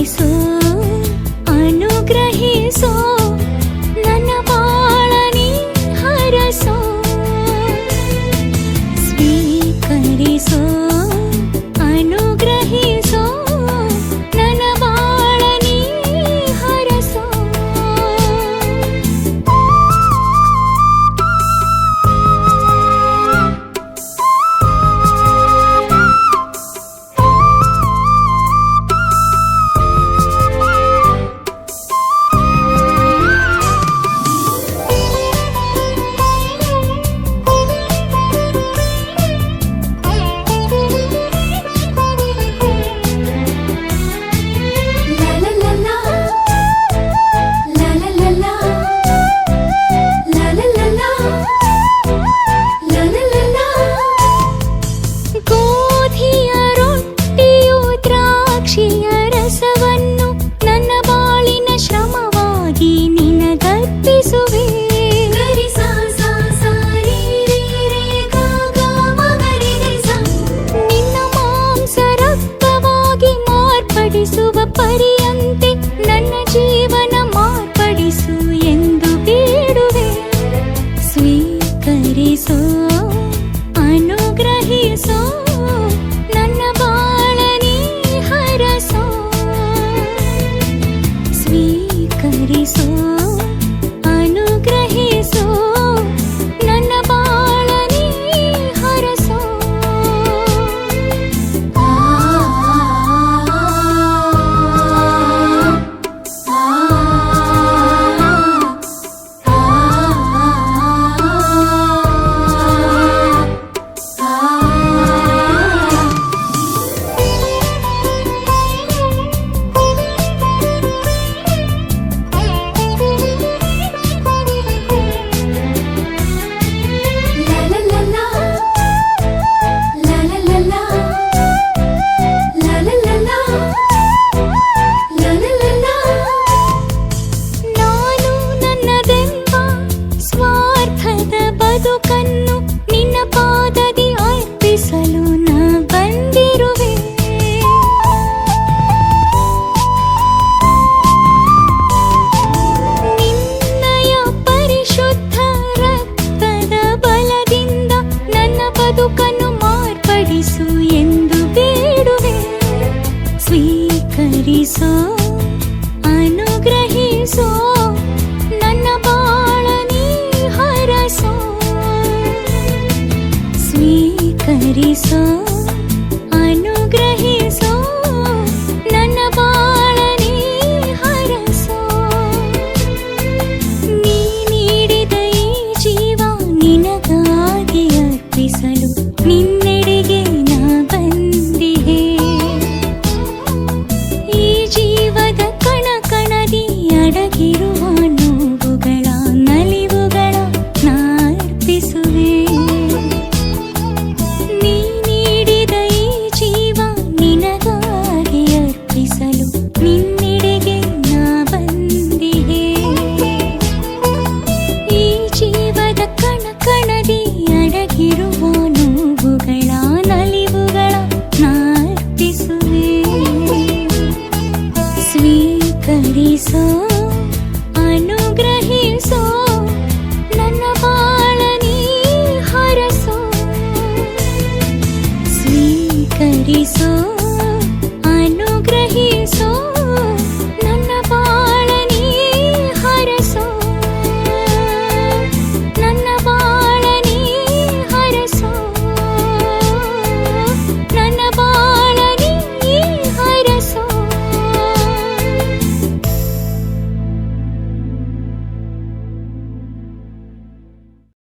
కరుణిసు అనుగ్రహిసు నన్న బాళని హరసు స్వీకరిసు. దీసో అనుగ్రహిసో ನನ್ನ ಬಾಳನಿ ಹರಸೋ ಸ್ವೀಕರಿಸೋ quiero